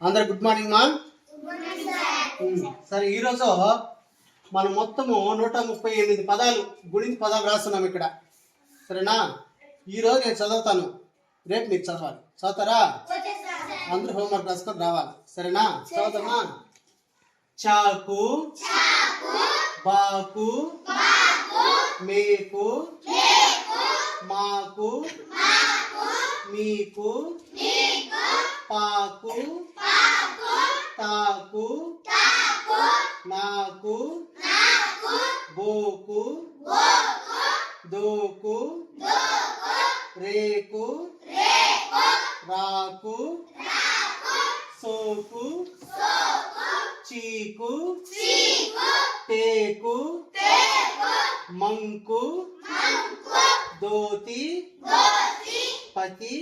అందరు good morning మా సరే ఈరోజు మనం మొత్తము నూట ముప్పై ఎనిమిది పదాలు గుణించి పదాలు రాస్తున్నాం ఇక్కడ. సరేనా? ఈరోజు నేను చదువుతాను. రేపు మీరు చదవాలి. చదువుతారా? అందరూ హోంవర్క్ రాసుకొని రావాలి. సరేనా? చదువుతామా? చాకు బాకు మేకు మాకు మీకు పాకు తాకు నాకు బోకు దోకు రేకు రాకు సోకు చీకు టేకు మంకు దోతి పతి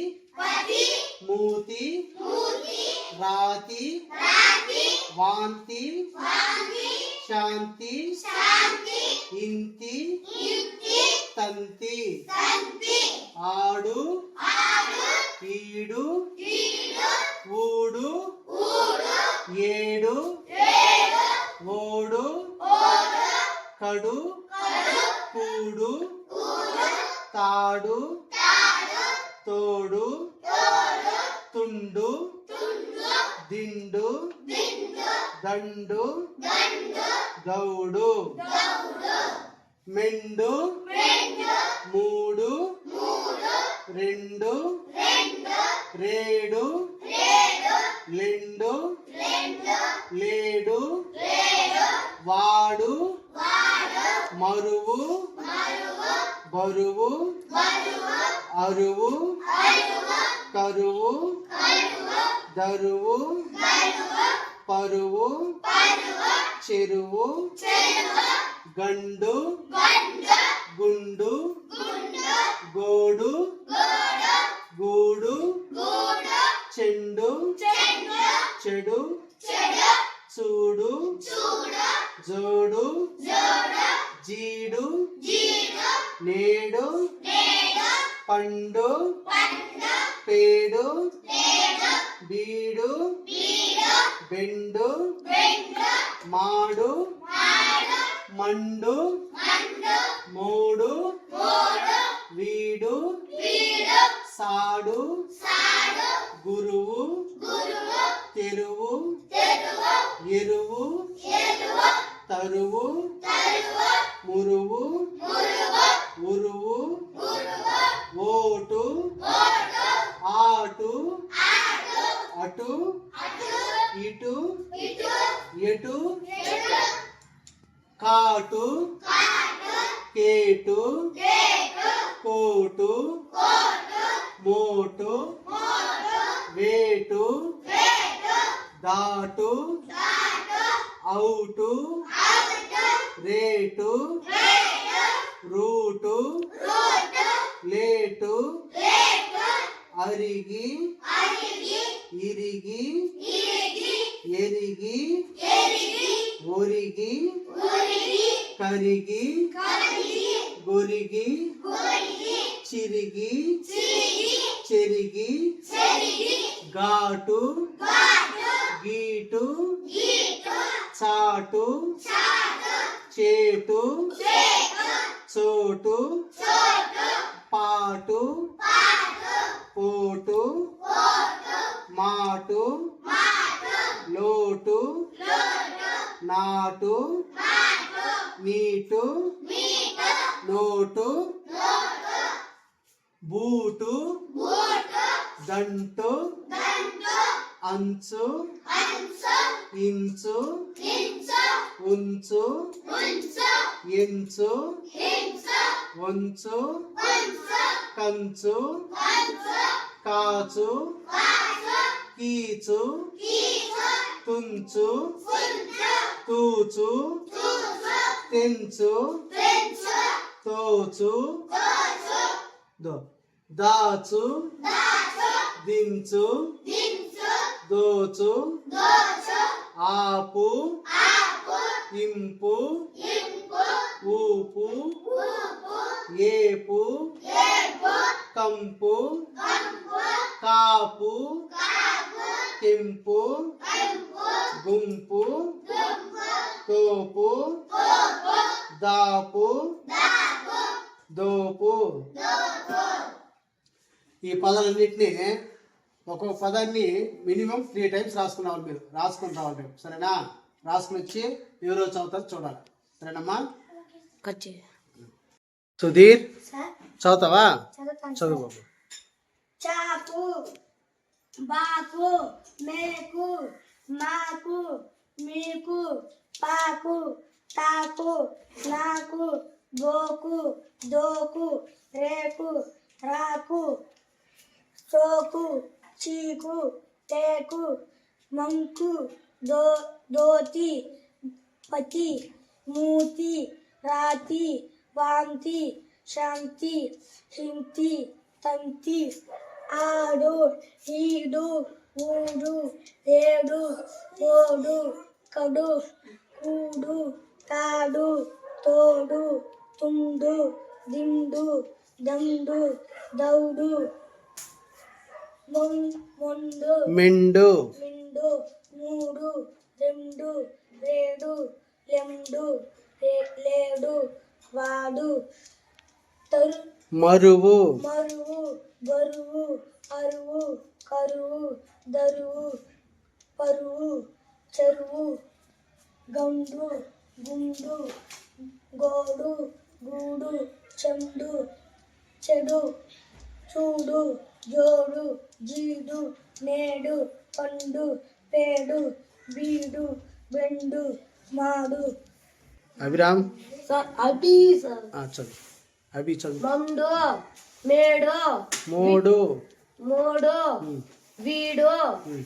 ఇంతి తంతి ఆడు ఈడు ఊడు ఏడు ఓడు కడు కూడు తాడు తోడు తుండు దిండు దండు దౌడు మెండు. మూడు. రెండు. రేడు. లెండు. లేడు. వాడు. మరువు. బరువు. అరువు. కరువు. దరువు. పరువు చెరువు గండు గుండు గోడు గూడు చెండు చెడు చూడు జోడు జీడు నేడు పండు పేడు బీడు బెండు మాడు మండు మూడు వీడు సాడు గురువు తెరువు ఎరువు తరువు మురువు ఉరువు ఓటు ఆటు అటు ఇటు ఎటు? కాటు? కేటు? కోటు? మోటు? వేటు? దాటు? అవుటు? రేటు? రూటు? లేటు? అరిగి? ఇరిగి? ఒరిగి కరిగి గొరిగి చిరిగి చెరిగి ఘాటు గీటు చాటు చేటు చోటు పాటు పోటు మాటు లోటు నాటు నీటు నోటు బూటు దంటు అంచు ఇంచు ఉంచు ఎంచు వంచు కంచు కాచు కీచు తుంచు తూచు తెంచు తోచు దాచు దించు దోచు ఆపు ఇంపు ఊపు ఏపు కంపు కాపు కెంపు గుంపు తోపు దాపు దోపు ఈ పదాలన్నింటినీ ఒక్కొక్క పదాన్ని మినిమం త్రీ టైమ్స్ రాసుకున్నావాలి మీరు రాసుకుని రావాలి రేపు సరేనా? రాసుకుని వచ్చి ఎవరో చదువుతారు చూడాలి. సరేనమ్మా? సుధీర్ చదువుతావా? చదువు బాబు చాకు బాకు మేకు మాకు మీకు పాకు తాకు నాకు బోకు దోకు రేకు రాకు సోకు చీకు తేకు మంకు దో దోతి పతి మూతి రాతి వాంతి శాంతి హింతి తంతి ఆడు ఈడు ఊడు ఏడు ఓడు కడు కూడు తాడు తోడు తుండు దిండు దండు దౌడు మొండు మెండు. మిండు మూడు రెండు రేడు లెండు లేడు వాడు తరు మరువు. మరువు బరువు అరువు కరువు దరువు పరువు చెరువు గండు గుండు గోడు గూడు చెండు చెడు చూడు జోడు జీడు నేడు పండు పేడు బీడు బెండు మాడు. అభిరామ్? సార్ అభి సార్ చదువు. అభి చదువు. మేడు మూడు. మూడు. వీడు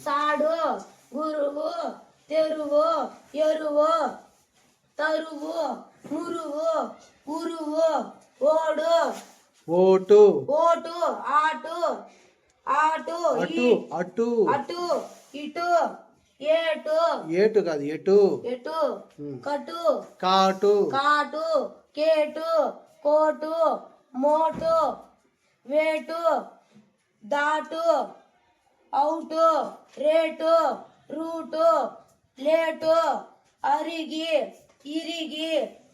సాడు గురువు తెరువు ఎరువు తరువు మురువు గురువు ఓడు. ఓటు. ఓటు ఆటు ఆటు అటు అటు. అటు ఇటు ఏటు. ఏటు కాదు ఎటు. ఎటు. కటు. కాటు. కాటు కేటు కోటు మోటు వేటు. దాటు అవుటు రేటు రూటు లేటు అరిగి ఇరిగి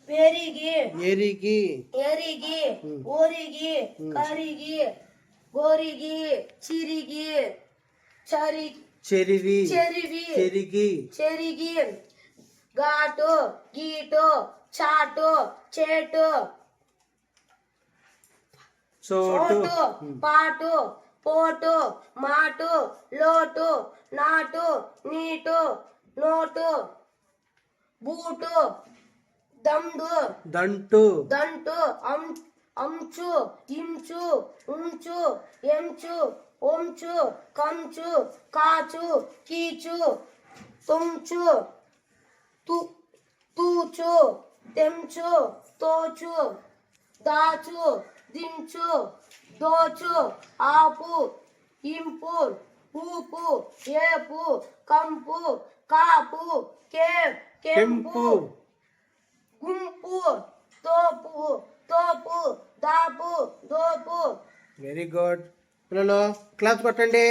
పెరిగి ఎరిగి ఎరిగి ఉమ్. ఒరిగి కరిగి గొరిగి చిరిగి చరి చెరివి చెరివి చెరిగి చెరిగి ఘాటు గీటు చాటు చేటు చోటు చోటు ఉమ్. పాటు పోటు మాటు లోటు నాటు నీటు నోటు బూటు దండు దంటు దంటు అం అంచు ఇంచు ఉంచు ఎంచు ఒంచు కంచు కాచు కీచు తుంచు తు తూచు తెంచు తోచు దాచు దించు దోచు ఆపు ఇంపు ఊపు ఏపు కంపు కాపు కే కెంపు కెంపు. గుంపు తోపు తోపు దాపు దోపు. వెరీ గుడ్ పిల్లలు క్లాస్ కొట్టండి.